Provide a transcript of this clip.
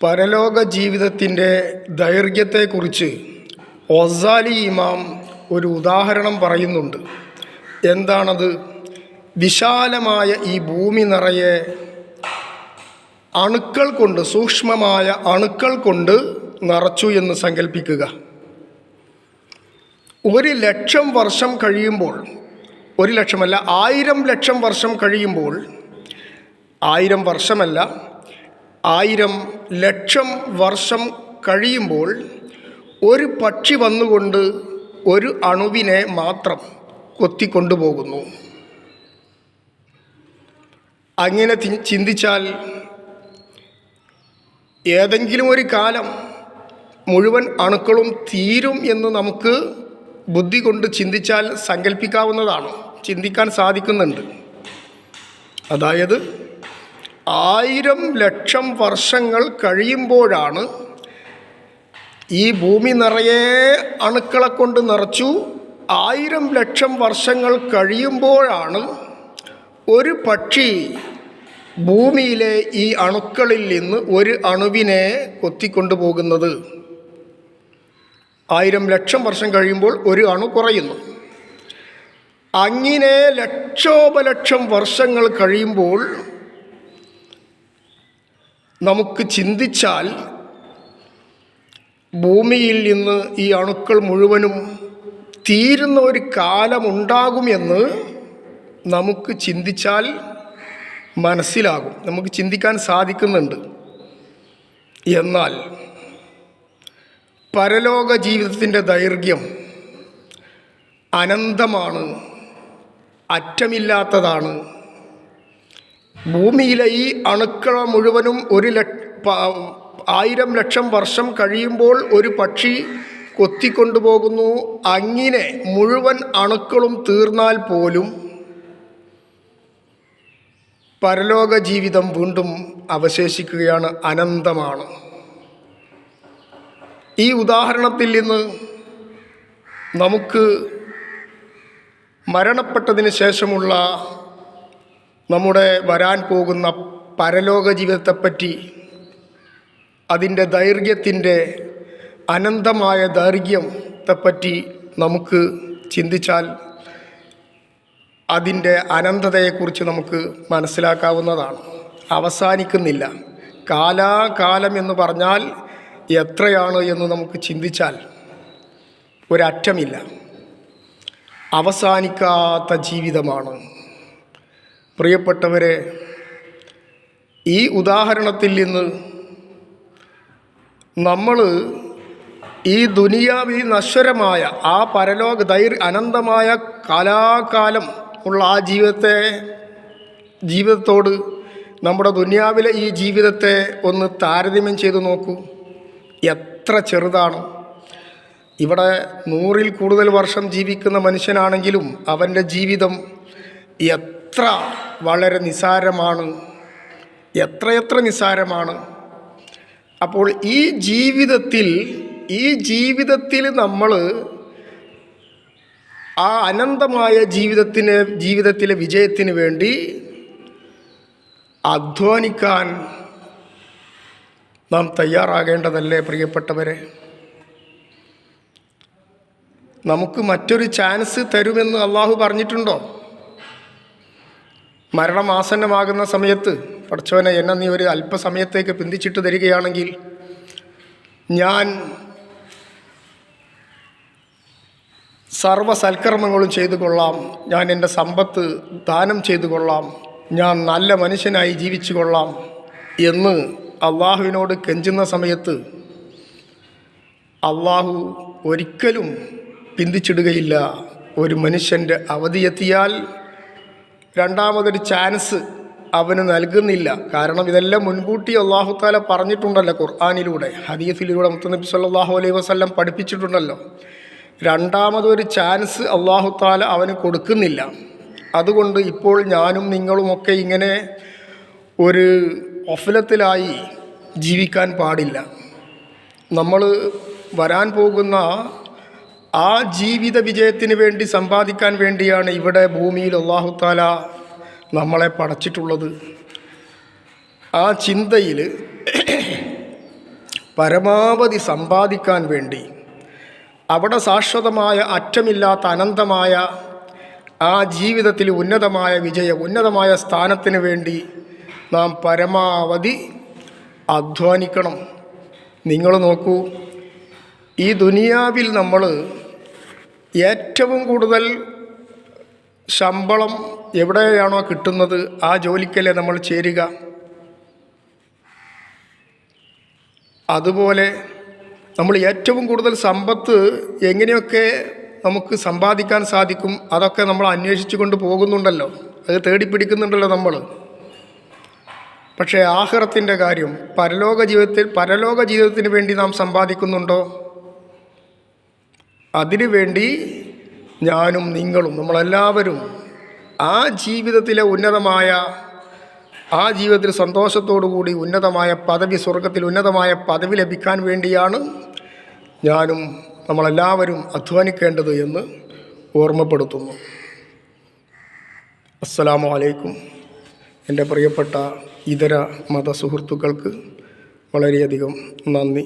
പരലോക ജീവിതത്തിന്റെ ദൈർഘ്യത്തെക്കുറിച്ച് ഒസാലി ഇമാം ഒരു ഉദാഹരണം പറയുന്നുണ്ട്. എന്താണത്? വിശാലമായ ഈ ഭൂമി നിറയെ അണുക്കൾ കൊണ്ട് സൂക്ഷ്മമായ അണുക്കൾ കൊണ്ട് നിറച്ചു എന്ന് സങ്കല്പിക്കുക ഒരു ലക്ഷം വർഷം കഴിയുമ്പോൾ ഒരു ലക്ഷമല്ല ആയിരം ലക്ഷം വർഷം കഴിയുമ്പോൾ ആയിരം വർഷമല്ല ആയിരം ലക്ഷം വർഷം കഴിയുമ്പോൾ ഒരു പക്ഷി വന്നുകൊണ്ട് ഒരു അണുവിനെ മാത്രം കൊത്തിക്കൊണ്ടുപോകുന്നു. അങ്ങനെ ചിന്തിച്ചാൽ ഏതെങ്കിലും ഒരു കാലം മുഴുവൻ അണുക്കളും തീരും എന്ന് നമുക്ക് ബുദ്ധി കൊണ്ട് ചിന്തിച്ചാൽ സങ്കല്പിക്കാവുന്നതാണ് ചിന്തിക്കാൻ സാധിക്കുന്നുണ്ട്. അതായത് ആയിരം ലക്ഷം വർഷങ്ങൾ കഴിയുമ്പോഴാണ് ഈ ഭൂമി നിറയെ അണുക്കളെ കൊണ്ട് നിറച്ചു. ആയിരം ലക്ഷം വർഷങ്ങൾ കഴിയുമ്പോഴാണ് ഒരു പക്ഷി ഭൂമിയിലെ ഈ അണുക്കളിൽ നിന്ന് ഒരു അണുവിനെ കൊത്തിക്കൊണ്ടുപോകുന്നത്. ആയിരം ലക്ഷം വർഷം കഴിയുമ്പോൾ ഒരു അണു കുറയുന്നു. അങ്ങനെ ലക്ഷോപലക്ഷം വർഷങ്ങൾ കഴിയുമ്പോൾ നമുക്ക് ചിന്തിച്ചാൽ ഭൂമിയിൽ നിന്ന് ഈ അണുക്കൾ മുഴുവനും തീരുന്ന ഒരു കാലമുണ്ടാകുമെന്ന് നമുക്ക് ചിന്തിച്ചാൽ മനസ്സിലാകും. നമുക്ക് ചിന്തിക്കാൻ സാധിക്കുന്നുണ്ട്. എന്നാൽ പരലോക ജീവിതത്തിന്റെ ദൈർഘ്യം അനന്തമാണ് അറ്റമില്ലാത്തതാണ്. ഭൂമിയിലെ ഈ അണുക്കൾ മുഴുവനും ഒരു ആയിരം ലക്ഷം വർഷം കഴിയുമ്പോൾ ഒരു പക്ഷി കൊത്തിക്കൊണ്ടുപോകുന്നു. അങ്ങിനെ മുഴുവൻ അണുക്കളും തീർന്നാൽ പോലും പരലോക ജീവിതം വീണ്ടും അവശേഷിക്കുകയാണ്. അനന്തമാണ്. ഈ ഉദാഹരണത്തിൽ നിന്ന് നമുക്ക് മരണപ്പെട്ടതിന് ശേഷമുള്ള നമ്മുടെ വരാൻ പോകുന്ന പരലോക ജീവിതത്തെപ്പറ്റി അതിന്റെ ദൈർഘ്യത്തിന്റെ അനന്തമായ ദൈർഘ്യത്തെപ്പറ്റി നമുക്ക് ചിന്തിച്ചാൽ അതിന്റെ അനന്തതയെക്കുറിച്ച് നമുക്ക് മനസ്സിലാക്കാവുന്നതാണ്. അവസാനിക്കുന്നില്ല. കാലാകാലം എന്ന് പറഞ്ഞാൽ എത്രയാണ് എന്ന് നമുക്ക് ചിന്തിച്ചാൽ ഒരറ്റമില്ല. അവസാനിക്കാത്ത ജീവിതമാണ് പ്രിയപ്പെട്ടവരെ ഈ ഉദാഹരണത്തിൽ നിന്ന് നമ്മൾ ഈ ദുനിയാവി നശ്വരമായ ആ പരലോക ദൈർ അനന്തമായ കാലാകാലം ഉള്ള ആ ജീവിതത്തെ ജീവിതത്തോട് നമ്മുടെ ദുനിയാവിലെ ഈ ജീവിതത്തെ ഒന്ന് താരതമ്യം ചെയ്തു നോക്കൂ. എത്ര ചെറുതാണ്. ഇവിടെ നൂറിൽ കൂടുതൽ വർഷം ജീവിക്കുന്ന മനുഷ്യനാണെങ്കിലും അവന്റെ ജീവിതം എത്ര വളരെ നിസാരമാണ്. എത്രയെത്ര നിസാരമാണ്. അപ്പോൾ ഈ ജീവിതത്തിൽ ഈ ജീവിതത്തിൽ നമ്മൾ ആ അനന്തമായ ജീവിതത്തിന് ജീവിതത്തിലെ വിജയത്തിന് വേണ്ടി അധ്വാനിക്കാൻ നാം തയ്യാറാകേണ്ടതല്ലേ പ്രിയപ്പെട്ടവരെ? നമുക്ക് മറ്റൊരു ചാൻസ് തരുമെന്ന് അള്ളാഹു പറഞ്ഞിട്ടുണ്ടോ? മരണം ആസന്നമാകുന്ന സമയത്ത് പഠിച്ചവനെ എന്നെ നീ ഒരു അല്പസമയത്തേക്ക് പിന്തിച്ചിട്ട് തരികയാണെങ്കിൽ ഞാൻ സർവ സൽക്കർമ്മങ്ങളും ചെയ്തു കൊള്ളാം. ഞാൻ എന്റെ സമ്പത്ത് ദാനം ചെയ്തു കൊള്ളാം. ഞാൻ നല്ല മനുഷ്യനായി ജീവിച്ചു കൊള്ളാം എന്ന് അള്ളാഹുവിനോട് കെഞ്ചുന്ന സമയത്ത് അള്ളാഹു ഒരിക്കലും പിന്തിച്ചിടുകയില്ല. ഒരു മനുഷ്യന്റെ അവധിയെത്തിയാൽ രണ്ടാമതൊരു ചാൻസ് അവന് നൽകുന്നില്ല. കാരണം ഇതെല്ലാം മുൻകൂട്ടി അള്ളാഹു താല പറഞ്ഞിട്ടുണ്ടല്ലോ ഖുർആാനിലൂടെ. ഹദീഫിലൂടെ മുത്തനബി സല്ലാഹു അലൈഹി വസ്ലം പഠിപ്പിച്ചിട്ടുണ്ടല്ലോ. രണ്ടാമതൊരു ചാൻസ് അള്ളാഹു താല അവന് കൊടുക്കുന്നില്ല. അതുകൊണ്ട് ഇപ്പോൾ ഞാനും നിങ്ങളുമൊക്കെ ഇങ്ങനെ ഒരു ഒഫലത്തിലായി ജീവിക്കാൻ പാടില്ല. നമ്മൾ വരാൻ പോകുന്ന ആ ജീവിത വിജയത്തിന് വേണ്ടി സമ്പാദിക്കാൻ വേണ്ടിയാണ് ഇവിടെ ഭൂമിയിൽ അള്ളാഹു താല നമ്മളെ പടച്ചിട്ടുള്ളത്. ആ ചിന്തയിൽ പരമാവധി സമ്പാദിക്കാൻ വേണ്ടി അവിടെ ശാശ്വതമായ അറ്റമില്ലാത്ത അനന്തമായ ആ ജീവിതത്തിൽ ഉന്നതമായ വിജയം ഉന്നതമായ സ്ഥാനത്തിന് വേണ്ടി നാം പരമാവധി അധ്വാനിക്കണം. നിങ്ങൾ നോക്കൂ ഈ ദുനിയാവിൽ നമ്മൾ ഏറ്റവും കൂടുതൽ ശമ്പളം എവിടെയാണോ കിട്ടുന്നത് ആ ജോലിക്കല്ലേ നമ്മൾ ചേരുക. അതുപോലെ നമ്മൾ ഏറ്റവും കൂടുതൽ സമ്പത്ത് എങ്ങനെയൊക്കെ നമുക്ക് സമ്പാദിക്കാൻ സാധിക്കും അതൊക്കെ നമ്മൾ അന്വേഷിച്ചു കൊണ്ട് പോകുന്നുണ്ടല്ലോ. അത് തേടിപ്പിടിക്കുന്നുണ്ടല്ലോ നമ്മൾ. പക്ഷേ ആഹ്റത്തിന്റെ കാര്യം പരലോക ജീവിതത്തിൽ പരലോക ജീവിതത്തിന് വേണ്ടി നാം സമ്പാദിക്കുന്നുണ്ടോ? അതിനു വേണ്ടി ഞാനും നിങ്ങളും നമ്മളെല്ലാവരും ആ ജീവിതത്തിലെ ഉന്നതമായ ആ ജീവിതത്തിൽ സന്തോഷത്തോടു കൂടി ഉന്നതമായ പദവി സ്വർഗത്തിൽ ഉന്നതമായ പദവി ലഭിക്കാൻ വേണ്ടിയാണ് ഞാനും നമ്മളെല്ലാവരും അധ്വാനിക്കേണ്ടത് എന്ന് ഓർമ്മപ്പെടുത്തുന്നു. അസ്സലാമു അലൈക്കും എന്റെ പ്രിയപ്പെട്ട ഇതര മത സുഹൃത്തുക്കൾക്ക് വളരെയധികം നന്ദി.